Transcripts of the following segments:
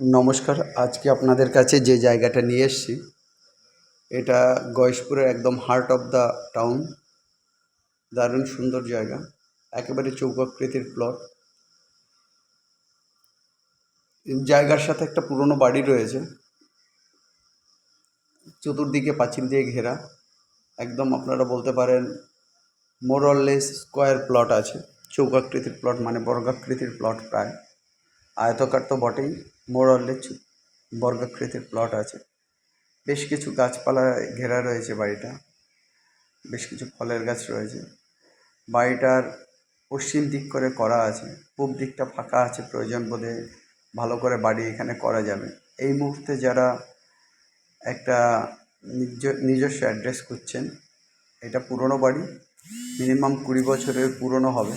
নমস্কার, আজকে আপনাদের কাছে যে জায়গাটা নিয়ে এসেছি, এটা গয়েশপুরের একদম হার্ট অফ দ্য টাউন দারুণ সুন্দর জায়গা, একেবারে চৌকাকৃতির প্লট জায়গার সাথে একটা পুরনো বাড়ি রয়েছে, চতুর্দিকে পাঁচিল দিয়ে ঘেরা। একদম আপনারা বলতে পারেন মোরললেস স্কোয়ার প্লট আছে, চৌকাকৃতির প্লট মানে বর্গাকৃতির প্লট প্রায়। আয়তকার তো বটেই মোরললেস বর্গাকৃতির প্লট আছে। বেশ কিছু গাছপালা ঘেরা রয়েছে বাড়িটা, বেশ কিছু ফলের গাছ রয়েছে। বাড়িটার পশ্চিম দিক করে করা আছে, পূব দিকটা ফাঁকা আছে প্রয়োজন বোধে, ভালো করে বাড়ি এখানে করা যাবে। এই মুহূর্তে যারা একটা নিজ, নিজস্ব অ্যাড্রেস করছেন এটা পুরনো বাড়ি মিনিমাম কুড়ি বছরের পুরনো হবে।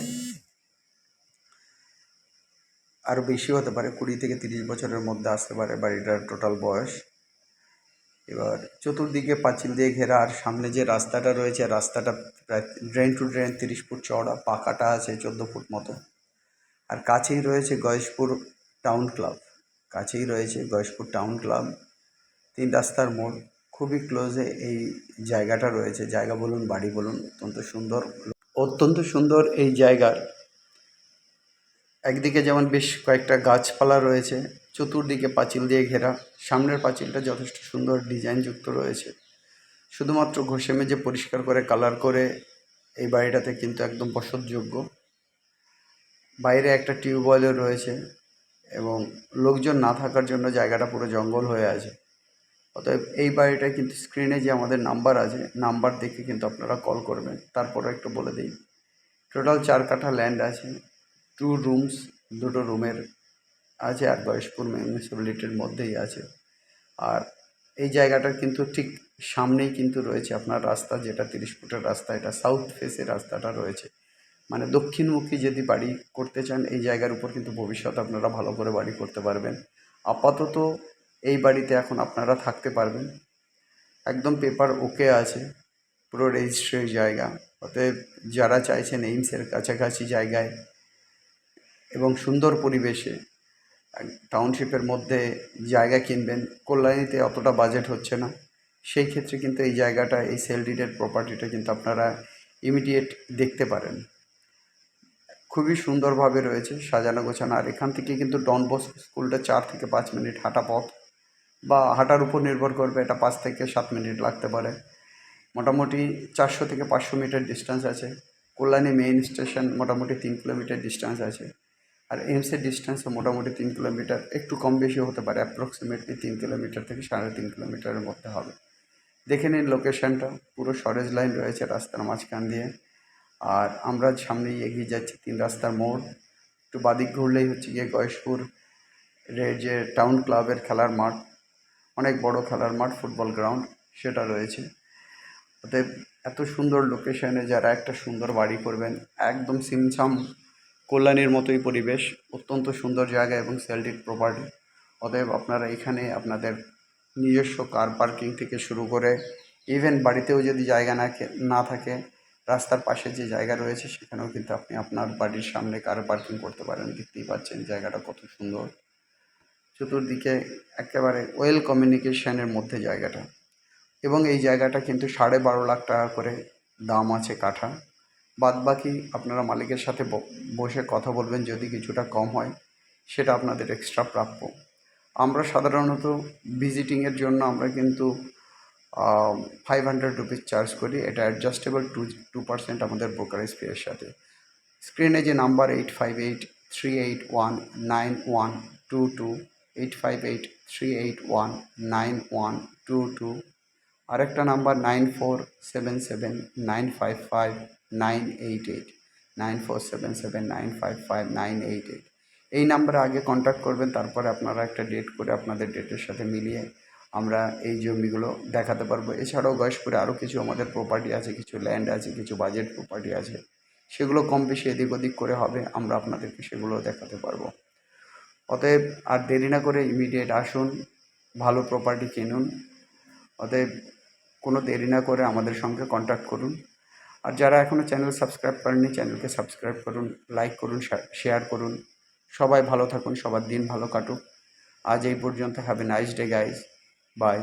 আরও বেশি হতে পারে, কুড়ি থেকে তিরিশ বছরের মধ্যে আসতে পারে বাড়িটার টোটাল বয়স। এবার চতুর্দিকে পাঁচিল দিয়ে ঘেরা, আর সামনে যে রাস্তাটা রয়েছে, রাস্তাটা প্রায় ড্রেন টু ড্রেন তিরিশ ফুট চওড়া, পাকাটা আছে চোদ্দ ফুট মতো। আর কাছেই রয়েছে গয়েশপুর টাউন ক্লাব কাছেই রয়েছে গয়েশপুর টাউন ক্লাব তিন রাস্তার মোড়। খুবই ক্লোজে এই জায়গাটা রয়েছে। জায়গা বলুন, বাড়ি বলুন, অত্যন্ত সুন্দর। অত্যন্ত সুন্দর এই জায়গার একদিকে যেমন বেশ কয়েকটা গাছপালা রয়েছে, চতুর্দিকে পাঁচিল দিয়ে ঘেরা, সামনের পাঁচিলটা যথেষ্ট সুন্দর ডিজাইনযুক্ত রয়েছে। শুধুমাত্র ঘষে মেজে পরিষ্কার করে, কালার করে এই বাড়িটাতে কিন্তু একদম বসতযোগ্য। বাইরে একটা টিউবওয়েলও রয়েছে এবং লোকজন না থাকার জন্য জায়গাটা পুরো জঙ্গল হয়ে আছে। অতএব এই বাড়িটায় কিন্তু স্ক্রিনে যে আমাদের নাম্বার আছে, নাম্বার দেখে কিন্তু আপনারা কল করবেন। তারপরে একটু বলে দিই, টোটাল চার কাঠা ল্যান্ড আছে টু রুমস দুটো রুমের আছে, আর গয়েশপুর মিউনিসিপ্যালিটির মধ্যেই আছে। আর এই জায়গাটার কিন্তু ঠিক সামনেই কিন্তু রয়েছে, আপনার রাস্তা যেটা তিরিশ ফুটের রাস্তা, এটা সাউথ ফেসের রাস্তাটা রয়েছে। মানে দক্ষিণমুখী যদি বাড়ি করতে চান, এই জায়গার উপর কিন্তু ভবিষ্যতে আপনারা ভালো করে বাড়ি করতে পারবেন। আপাতত এই বাড়িতে এখন আপনারা থাকতে পারবেন। একদম পেপার ওকে আছে, পুরো রেজিস্ট্রির জায়গা। অতএব যারা চাইছেন এইমসের কাছাকাছি জায়গায় এবং সুন্দর পরিবেশে টাউনশিপের মধ্যে জায়গা কিনবেন, কল্যাণীতে অতটা বাজেট হচ্ছে না। সেই ক্ষেত্রে কিন্তু এই জায়গাটা, এই সেল ডিডেড প্রপার্টিটা কিন্তু আপনারা ইমিডিয়েট দেখতে পারেন। খুবই সুন্দরভাবে রয়েছে, সাজানো গোছানো। আর এখান থেকে কিন্তু ডন বস স্কুলটা চার থেকে পাঁচ মিনিট হাঁটা পথ বা হাঁটার উপর নির্ভর করবে, এটা পাঁচ থেকে সাত মিনিট লাগতে পারে। মোটামুটি চারশো থেকে পাঁচশো মিটার ডিস্টেন্স আছে। কল্যাণী মেইন স্টেশন মোটামুটি তিন কিলোমিটার ডিস্টেন্স আছে। আর এমসের ডিস্টেন্সও মোটামুটি তিন কিলোমিটার একটু কম বেশি হতে পারে অ্যাপ্রক্সিমেটলি তিন কিলোমিটার থেকে সাড়ে তিন কিলোমিটারের মধ্যে হবে। দেখে নিন লোকেশানটা পুরো সরেজ লাইন রয়েছে রাস্তার মাঝখান দিয়ে। আর আমরা সামনেই এগিয়ে যাচ্ছি তিন রাস্তার মোড়। একটু বাদিক ঘুরলেই হচ্ছে গিয়ে গয়েশপুর রের যে টাউন ক্লাবের খেলার মাঠ, অনেক বড় খেলার মাঠ ফুটবল গ্রাউন্ড সেটা রয়েছে। অতএব এত সুন্দর লোকেশনে যারা একটা সুন্দর বাড়ি করবেন, একদম সিমছাম কল্যাণীর মতোই পরিবেশ, অত্যন্ত সুন্দর জায়গা এবং সেলডিড প্রপার্টি অতএব আপনারা এখানে আপনাদের নিজস্ব কার পার্কিং থেকে শুরু করে ইভেন বাড়িতেও যদি জায়গা না না থাকে, রাস্তার পাশে যে জায়গা রয়েছে, সেখানেও কিন্তু আপনি আপনার বাড়ির সামনে কার পার্কিং করতে পারেন। দেখতেই পাচ্ছেন জায়গাটা কত সুন্দর। চতুর্দিকে একেবারে ওয়েল কমিউনিকেশনের মধ্যে জায়গাটা। এবং এই জায়গাটা কিন্তু সাড়ে বারো লাখ টাকা করে দাম আছে কাঠা। বাদ বাকি আপনারা মালিকের সাথে বসে কথা বলবেন যদি কিছুটা কম হয়, সেটা আপনাদের এক্সট্রা প্রাপ্য। আমরা সাধারণত ভিজিটিংয়ের জন্য আমরা কিন্তু ফাইভ হান্ড্রেড রুপিস চার্জ করি। এটা অ্যাডজাস্টেবল টু টু পার্সেন্ট আমাদের ব্রোকারেজ ফিয়ের সাথে। স্ক্রিনে যে number eight five eight three eight one nine one two two eight five eight three eight one nine one two two আরেকটা number nine four seven seven nine five five nine eight eight, nine four seven seven nine five five nine eight eight. এই নাম্বারে আগে contact করবেন, তারপরে আপনারা একটা date করে আপনাদের ডেটের সাথে মিলিয়ে আমরা এই জমিগুলো দেখাতে পারব। এছাড়াও গয়েশপুরে আরও কিছু আমাদের প্রপার্টি আছে, কিছু ল্যান্ড আছে, কিছু বাজেট প্রপার্টি আছে। সেগুলো কম বেশি এদিক ওদিক করে হবে, আমরা আপনাদেরকে সেগুলো দেখাতে পারব। অতএব আর দেরি না করে ইমিডিয়েট আসুন, ভালো প্রপার্টি কিনুন। অতএব কোনো দেরি না করে আমাদের সঙ্গে কন্ট্যাক্ট করুন। আর যারা এখনও চ্যানেল সাবস্ক্রাইব করেননি চ্যানেলকে সাবস্ক্রাইব করুন লাইক করুন শেয়ার করুন। সবাই ভালো থাকুন, সবার দিন ভালো কাটুক। আজ এই পর্যন্ত have a nice day guys bye